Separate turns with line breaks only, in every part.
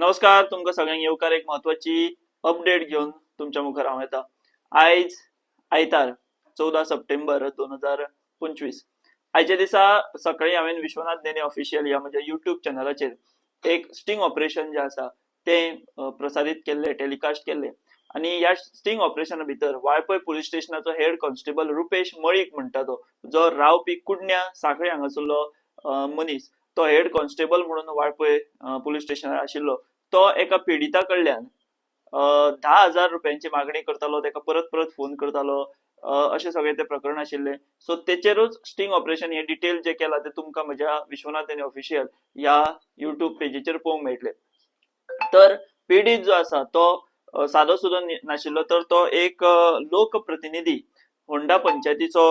नमस्कार तुमकां सगळ्यांक येवकार एक म्हत्वाची अपडेट घेवन तुमच्या मुखार हांव येता. आयज आयतार चवदा सप्टेंबर दोन हजार पंचवीस. आयच्या दिसा सकाळी हांवें विश्वनाथ नेने ऑफिशियल ह्या म्हज्या युट्यूब चॅनलाचेर एक स्टिंग ऑपरेशन जे आसा तें प्रसारीत केल्लें टेलिकास्ट केल्लें. आनी ह्या स्टिंग ऑपरेशना भितर वाळपय पुलीस स्टेशनाचो हेड कॉन्स्टेबल रुपेश मळीक म्हणटा तो जो रावपी कुडण्या सांखळे हांगासरलो मनीस. तो हेड कॉन्स्टेबल म्हणून वाळपय पोलीस पुलीस स्टेशनार आशिल्लो. तो एका पिडिता कडल्यान धा हजार रुपयांची मागणी करतालो तेका परत परत फोन करतालो अशें सगळें तें प्रकरण आशिल्लें. सो तेचेरूच स्टिंग ऑपरेशन हे डिटेल जे केला ते तुमकां म्हज्या विश्वनाथ आनी ऑफिशियल ह्या युट्यूब पेजीचेर पळोवंक मेळटले. तर पीडित जो आसा तो सादो सुद्दां नाशिल्लो तर तो एक लोकप्रतिनिधी होंडा पंचायतीचो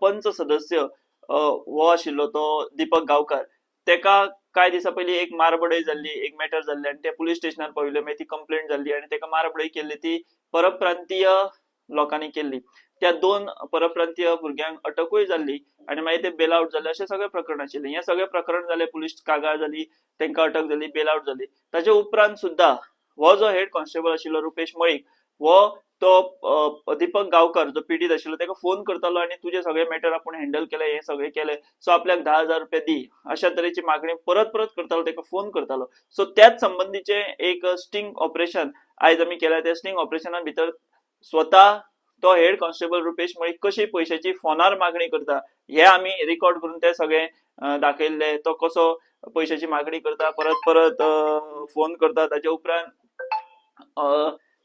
पंच सदस्य हो आशिल्लो तो दीपक गांवकार. तेका कांय दिसा पयलीं एक मारबडय जाल्ली एक मॅटर जाल्ली आनी ते पुलीस स्टेशनार पाविल्ले मागीर ती कंप्लेंट जाल्ली आनी तेका मारबडय केल्ली. ती परप्रांतीय लोकांनी केल्ली. त्या दोन परप्रांतीय भुरग्यांक अटकूय जाल्ली आनी मागीर ते बेल आउट जाले अशें सगळें प्रकरण आशिल्लें. हें सगळें प्रकरण जालें पुलीस कागाळ जाली तेंकां अटक जाली बेल आउट जाली ताचे उपरांत सुद्दां हो जो हेड कॉन्स्टेबल आशिल्लो रुपेश मळीक हो तो दीपक गांवकार जो पीडित आशिल्लो तेका फोन करतालो आनी तुजे सगळे मॅटर आपूण हँडल केले हे सगळे केले. सो आपल्याक धा हजार रुपया दी अशा तरेची मागणी परत परत करतालो तेका फोन करतालो सो त्याच संबंधीचे एक स्टिंग ऑपरेशन आयज आमी केल्या. त्या स्टिंग ऑपरेशना भितर स्वता तो हेड कॉन्स्टेबल रुपेश मळी कशी पयशाची फोनार मागणी करता हे आमी रेकॉर्ड करून ते सगळे दाखयल्ले तो कसो पयशाची मागणी करता परत परत फोन करता ताच्या उपरांत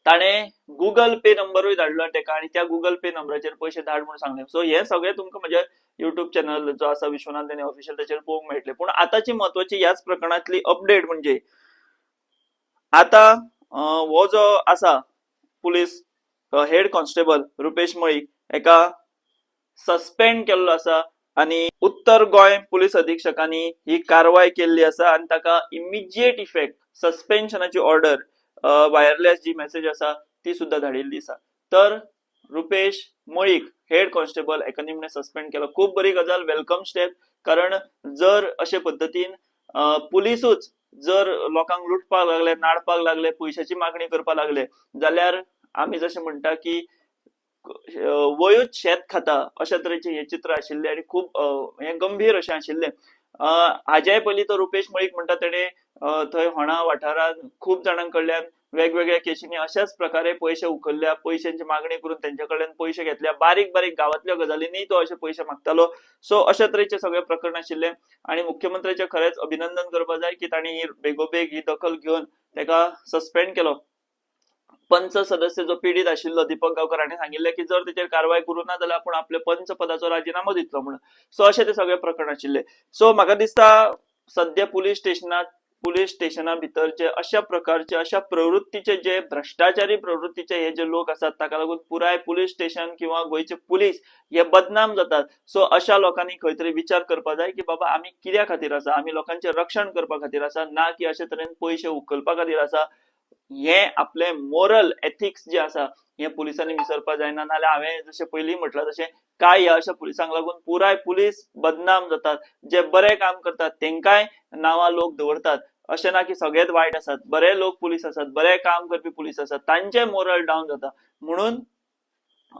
ताणें गुगल पे नंबरूय धाडलो तेका आनी त्या गुगल पे नंबराचेर पयशे धाड म्हूण सांगलें. सो हे सगळें तुमकां म्हज्या युट्यूब चॅनल जो आसा विश्वनाथ देने ऑफिशियल ताचेर पळोवंक मेळटले पूण आतांची म्हत्वाची ह्याच प्रकरणांतली अपडेट म्हणजे आतां हो जो आसा police head constable Rupesh Malik एका सस्पेंड केल्लो आसा आनी उत्तर गोंय पुलीस अधीक्षकांनी ही कारवाय केल्ली आसा आनी ताका इमिजिएट इफेक्ट सस्पेन्शनाची ऑर्डर वायरलेस जी मेसेज आसा ती सुद्दां धाडिल्ली आसा तर रुपेश मळीक हेड कॉन्स्टेबल एका निमणे सस्पेंड केलो. खूब बरी गजाल वेलकम स्टेप कारण जर अशे पद्दतीन पुलिसूच जर लोकांक लुटपाक लागले नाडपाक लागले पयशाची मागणी करपाक लागले जाल्यार आमी जशें म्हणटा की वयूच शेत खाता अशा तरेचे हे चित्र आशिल्ले आनी खूब हे गंभीर अशें आशिल्ले. हाज्याय पयलीं तो रुपेश मळीक म्हणटा तेणे थंय होणा वाठारांत खूब जाणां कडल्यान वेगवेगळ्या केशींनी अशाच प्रकारे पयशे उखल्ल्या पयशांची मागणी करून तेंच्या कडल्यान पयशे घेतल्या बारीक बारीक गांवांतल्या गजालींनी तो अशे पयशे मागतालो. सो अशा तरेचे सगळे प्रकरण आशिल्ले. आनी मुख्यमंत्र्याचे खरेंच अभिनंदन करपा जाय की तांणी ही बेगोबेग ही दखल घेवन तेका सस्पेंड केलो. पंच सदस्य जो पीडित आशिल्लो दीपक गांवकर हांणी सांगिल्लें की जर तेचेर कारवाय करूं ना जाल्यार आपूण आपल्या पंच पदाचो राजिनामो दितलो म्हणून. सो अशें ते सगळे प्रकरण आशिल्ले सो म्हाका दिसता सद्या पुलीस स्टेशनात पुलीस स्टेशना भितर जे अशा प्रकारचे अशा प्रवृत्तीचे जे भ्रष्टाचारी प्रवृत्तीचे हे जे लोक आसात ताका लागून पुराय पुलीस स्टेशन किंवा गोंयचे पुलीस हे बदनाम जातात. सो अशा लोकांनी खंय तरी विचार करपा जाय की बाबा आमी कित्या खातीर आसा? आमी लोकांचे रक्षण करपा खातीर आसा? ना की अशे तरेन पयशे उखलपा खातीर आसा? हे आपले मोरल एथिक्स जे आसा हे पुलिसांनी विसरपा जायना नाल्यार हांवें जशें पयलीं म्हटलां तशें कांय ह्या अशा पुलिसांक लागून पुराय पुलीस बदनाम जातात जे बरें काम करतात तेंकाय नांवां लोक दवरतात अशें ना की सगळेच वायट आसात बरे लोक पुलीस आसात बरे काम करपी पुलीस आसात तांचे मोरल डावन जाता म्हणून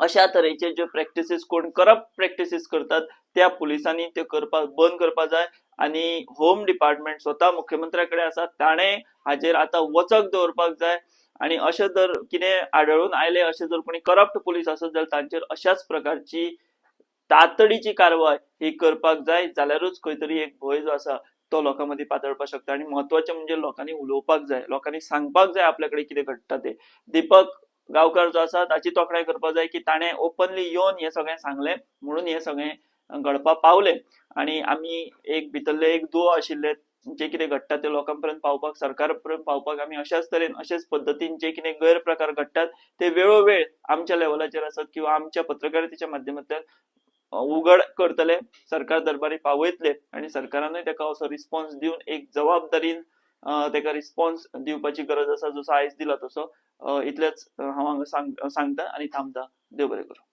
अशा तरेचे जे प्रॅक्टिसीस कोण करप्ट प्रॅक्टिसीस करतात त्या पुलिसांनी त्यो करपाक बंद करपाक जाय. आनी होम डिपार्टमेंट स्वता मुख्यमंत्र्या कडेन आसा ताणें हाचेर आतां वचक दवरपाक जाय. आनी अशें जर कितें आढळून आयले अशें जर कोणी करप्ट पुलीस आसत जाल्यार तांचेर अशाच प्रकारची तातडीची कारवाय ही करपाक जाय जाल्यारूच खंय तरी एक भंय जो आसा तो लोकां मदीं पातळपाक शकता. आनी म्हत्वाचें म्हणजे लोकांनी उलोवपाक जाय लोकांनी सांगपाक जाय आपल्या कडेन कितें घडटा तें. दीपक गांवकार जो आसा ताची तोखणाय करपाक जाय की ताणें ओपनली येवन हें सगळें सांगलें. म्हणून हें सगळें घडपाक पावलें. आनी आमी एक भितरले एक दुवो आशिल्ले जे कितें घडटा ते लोकां पर्यंत पावपाक सरकार पर्यंत पावपाक आमी अशाच तरेन अशेच पद्दतीन जे कितें गैरप्रकार घडटात ते वेळोवेळ आमच्या लेवलाचेर आसत किंवा आमच्या पत्रकारितेच्या माध्यमांतल्यान उघड करतले. सरकार दरबारी पावयतले आनी सरकारानूय ताका असो रिस्पॉन्स दिवन एक जबाबदारीन तेका रिस्पॉन्स दिवपाची गरज आसा जसो आयज दिला तसो इतलेंच हांव हांगा सांग सांगता आनी थांबता. देव बरें करूं.